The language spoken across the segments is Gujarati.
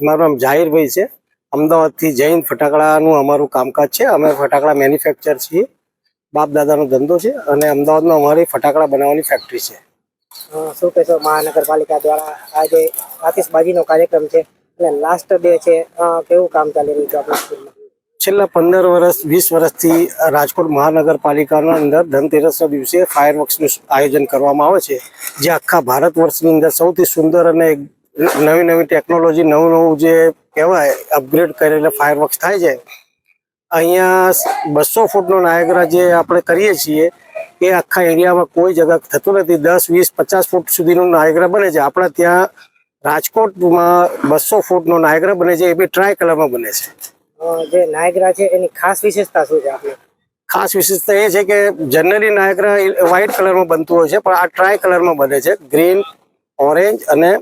મારું નામ જાહિરભાઈ છે. અમદાવાદથી જૈન ફટાકડાનું અમારું કામકાજ છે. અમે ફટાકડા મેન્યુફેક્ચર છીએ. બાપ દાદાનો ધંધો છે અને અમદાવાદમાં અમારી ફટાકડા બનાવવાની ફેક્ટરી છે. શું કહેશો? મહાનગરપાલિકા દ્વારા આજે આતિશબાજીનો કાર્યક્રમ છે અને લાસ્ટ ડે છે. કેવું કામ ચાલી રહ્યું છે આપણી સ્કૂલમાં છેલ્લા પંદર વર્ષ વીસ વર્ષથી રાજકોટ મહાનગરપાલિકાના અંદર ધનતેરસના દિવસે ફાયરવર્ક્સનું આયોજન કરવામાં આવે છે. જે આખા ભારત વર્ષની અંદર સૌથી સુંદર અને નવી નવી ટેકનોલોજી નવું નવું જે કહેવાય અપગ્રેડ કરીને ફાયરવર્ક્સ થાય છે. અહીંયા બસો ફૂટનો નાયગ્રા જે આપણે કરીએ છીએ એ આખા એરિયામાં કોઈ જગા થતું નથી. દસ વીસ પચાસ ફૂટ સુધીનું નાયગ્રા બને છે. આપણા ત્યાં રાજકોટમાં બસો ફૂટનો નાયગ્રા બને છે. એ બી ટ્રાય કલરમાં બને છે. જે નાયગ્રા છે એની ખાસ વિશેષતા શું છે આપણે ખાસ વિશેષતા એ છે કે જનરલી નાયગ્રા વ્હાઇટ કલરમાં બનતું હોય છે પણ આ ટ્રાય કલરમાં બને છે. ગ્રીન ઓરેન્જ અને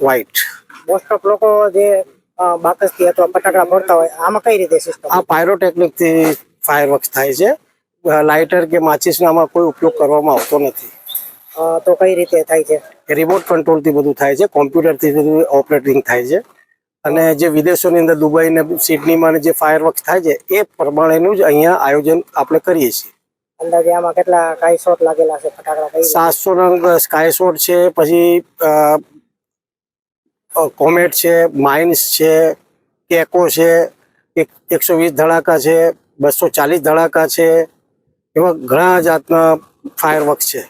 વ્હાઇટ મોસ્ટ ઓફ લોકો જે બાકસથી અથવા ફટાકડા ફોડતા હોય આમાં કઈ રીતે સિસ્ટમ આ પાયરોટેકનિકથી ફાયરવર્ક્સ થાય છે. લાઇટર કે માચિસનો આમાં કોઈ ઉપયોગ કરવામાં આવતો નથી. તો કઈ રીતે થાય છે? રિમોટ કંટ્રોલથી બધું થાય છે. કોમ્પ્યુટરથી બધું ઓપરેટિંગ થાય છે. અને જે વિદેશોની અંદર દુબઈ ને સિડનીમાં ને જે ફાયરવર્ક્સ થાય છે એ પ્રમાણેનું જ અહીંયા આયોજન આપણે કરીએ છીએ. અંદાજે આમાં કેટલા સ્કાય શોટ લાગેલા છે ફટાકડા સાતસો રંગ સ્કાય શોટ છે પછી કોમેટ છે, માઇન્સ છે, કેકો છે, એક, એકસો વીસ ધડાકા છે, બસો ચાલીસ ધડાકા છે, એવા ઘણા જાતના ફાયરવર્ક છે.